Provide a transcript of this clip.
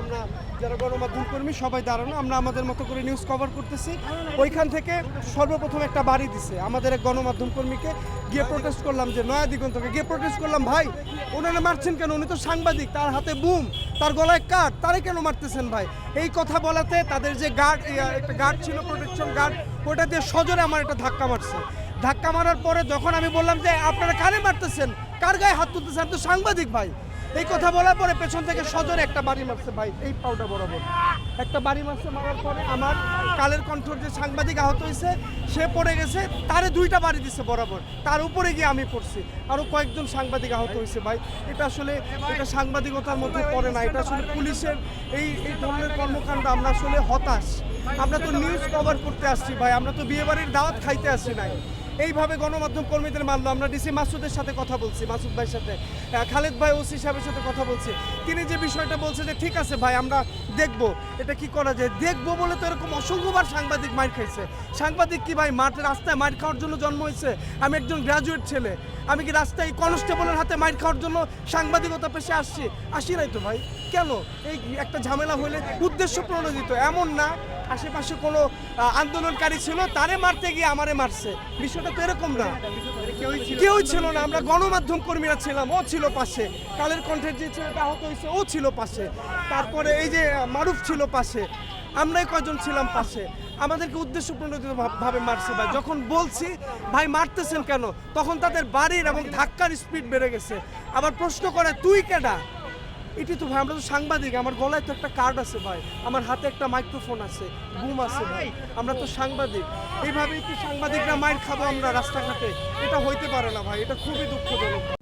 আমরা যারা গণমাধ্যম সবাই দাঁড়ানো, আমরা আমাদের মতো করে নিউজ কভার করতেছি। ওইখান থেকে সর্বপ্রথম একটা বাড়ি দিছে। আমাদের এক গিয়ে প্রোটেস্ট করলাম যে, নয়া দিগন্তকে গিয়ে প্রোটেস্ট করলাম, ভাই। মারছেন কেন? উনি তো সাংবাদিক, তার হাতে বুম, তার গলায় কাঠ, তারে কেন মারতেছেন, ভাই? এই কথা বলাতে তাদের যে গার্ড একটা গার্ড ছিল প্রোটেকশন গার্ড ওটা দিয়ে সজোরে আমার একটা ধাক্কা মারছে। ধাক্কা মারার পরে যখন আমি বললাম যে, আপনারা কানে মারতেছেন? কার গায়ে হাত তুলতেছেন? তো সাংবাদিক, ভাই। এই কথা বলার পরে পেছন থেকে সজোরে একটা বাড়ি মারছে ভাই, এই পাউডা বরাবর। একটা বাড়ি মারছে, মারার পরে আমার কালের কণ্ঠর যে সাংবাদিক আহত হয়েছে, সে পড়ে গেছে, তারে দুইটা বাড়ি দিছে বরাবর। তার উপরে গিয়ে আমি পড়ছি। আরও কয়েকজন সাংবাদিক আহত হয়েছে ভাই। এটা আসলে এটা সাংবাদিকতার মধ্যে পড়ে না, এটা আসলে পুলিশের এই এই ধরনের কর্মকাণ্ড আমরা আসলে হতাশ। আমরা তো নিউজ কভার করতে আসছি ভাই, আমরা তো বিয়েবাড়ির দাওয়াত খাইতে আসছি নাই। এইভাবে গণমাধ্যম কর্মীদের মানলো আমরা ডিসি মাসুদের সাথে কথা বলছি, মাসুদ ভাইয়ের সাথে। খালেদ ভাই ওসি সাহেবের সাথে কথা বলছি। তিনি যে বিষয়টা বলছে যে, ঠিক আছে ভাই, আমরা দেখব। এটা কি করা যায়? দেখব বলে তো এরকম অসংখ্যবার সাংবাদিক মার খাইছে। সাংবাদিক কি ভাই, মাঠ, রাস্তায় মার খাওয়ার জন্য জন্ম হয়েছে? আমি একজন গ্র্যাজুয়েট ছেলে। আমি কি রাস্তায় কনস্টেবলের হাতে মার খাওয়ার জন্য সাংবাদিকতা পেশে আসছি? আসি নাই তো ভাই? কেন? এই একটা ঝামেলা হলে উদ্দেশ্য প্রণোদিত। এমন না আশেপাশে কোনো আন্দোলনকারী ছিল, তারে মারতে গিয়ে আমারে মারছে। বিষয়টা তো এরকম না। কেউ ছিল না। আমরা গণমাধ্যম কর্মীরা ছিলাম, ও ছিল পাশে। কালের কণ্ঠের যে ছেলেটা আহত হয়েছে, ও ছিল পাশে। তারপরে এই যে মারুফ ছিল পাশে। আমরাই কয়জন ছিলাম পাশে। আমাদেরকে উদ্দেশ্য ভাবে মারছে ভাই। যখন বলছি, ভাই, মারতেছেন কেন? তখন তাদের বাড়ির এবং ধাক্কার স্পিড বেড়ে গেছে। আবার প্রশ্ন করে, তুই কেডা? এটি তো ভাই, আমরা তো সাংবাদিক, আমার গলায় তো একটা কার্ড আছে ভাই, আমার হাতে একটা মাইক্রোফোন আছে, ঘুম আছে ভাই, আমরা তো সাংবাদিক। এইভাবেই তো সাংবাদিকরা মায়ের খাব আমরা রাস্তাঘাটে, এটা হইতে পারে না ভাই, এটা খুবই দুঃখজনক।